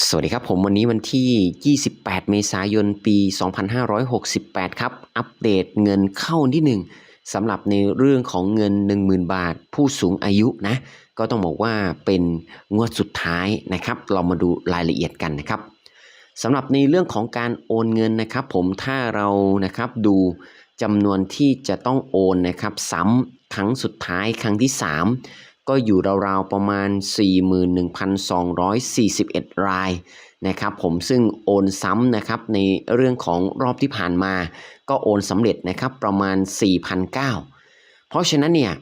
สวัสดีครับผมวันนี้วันที่ 28 เมษายน ปี 2568 ครับ อัปเดตเงินเข้าที่หนึ่งสำหรับในเรื่องของเงิน 10,000 บาท ผู้สูงอายุนะ ก็ต้องบอกว่าเป็นงวดสุดท้ายนะครับ เรามาดูรายละเอียดกันนะครับสำหรับในเรื่องของการโอนเงินนะครับ ผมถ้าเรานะครับดูจำนวนที่จะต้องโอนนะครับ ซ้ำครั้งสุดท้ายครั้งที่ 3 ก็อยู่ราวๆประมาณ 41,241 รายนะครับผมซึ่งโอนซ้ำนะครับในเรื่องของรอบที่ผ่านมา ก็โอนสำเร็จนะครับประมาณ 4,009 เพราะฉะนั้นเนี่ย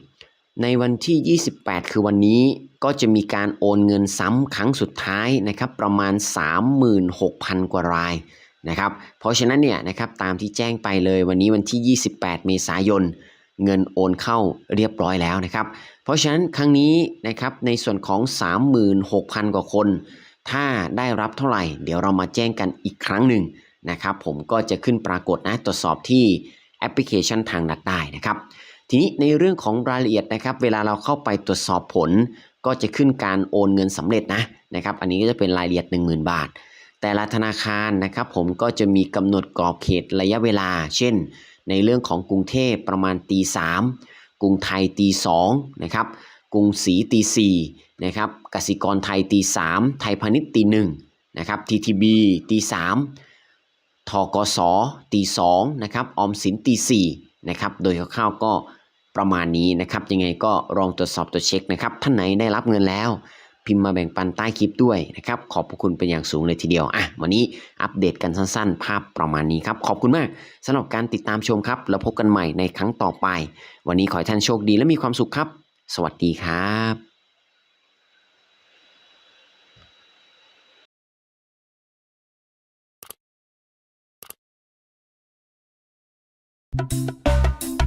ในวันที่ 28 คือวันนี้ก็จะมีการโอนเงินซ้ำครั้งสุดท้ายนะครับประมาณ 36,000 กว่ารายนะครับเพราะฉะนั้นเนี่ยนะครับตามที่แจ้งไปเลยวันนี้วันที่ 28 เมษายน เงินโอนเข้าเรียบร้อยแล้วนะครับ เพราะฉะนั้นครั้งนี้นะครับในส่วนของ 36,000 กว่าคน ถ้าได้รับเท่าไหร่ เดี๋ยวเรามาแจ้งกันอีกครั้งหนึ่งนะครับ ผมก็จะขึ้นปรากฏนะตรวจสอบที่แอปพลิเคชันทางนัดได้นะครับ ทีนี้ในเรื่องของรายละเอียดนะครับ เวลาเราเข้าไปตรวจสอบผล ก็จะขึ้นการโอนเงินสำเร็จนะนะครับ อันนี้ก็จะเป็นรายละเอียด 10,000 บาท แต่ละธนาคารนะครับ ผมก็จะมีกำหนดกรอบเขตระยะเวลา เช่น ในเรื่องของกรุงเทพประมาณตีสาม กรุงไทยตีสองนะครับกรุงศรีตีสี่นะครับกสิกรไทยตีสามไทยพาณิชย์ตีหนึ่งนะครับททบีตีสามทกสตีสองนะครับออมสินตีสี่นะครับโดยคร่าวๆก็ประมาณนี้นะครับยังไงก็ลองตรวจสอบตัวเช็คนะครับท่านไหนได้รับเงินแล้ว พิมพ์มาแบ่งปันใต้คลิปด้วยนะครับ ขอบพระคุณเป็นอย่างสูงเลยทีเดียว อะ วันนี้อัปเดตกันสั้นๆ ภาพประมาณนี้ครับ ขอบคุณมากสำหรับการติดตามชมครับ แล้วพบกันใหม่ในครั้งต่อไป วันนี้ขอให้ท่านโชคดีและมีความสุขครับ สวัสดีครับ Thank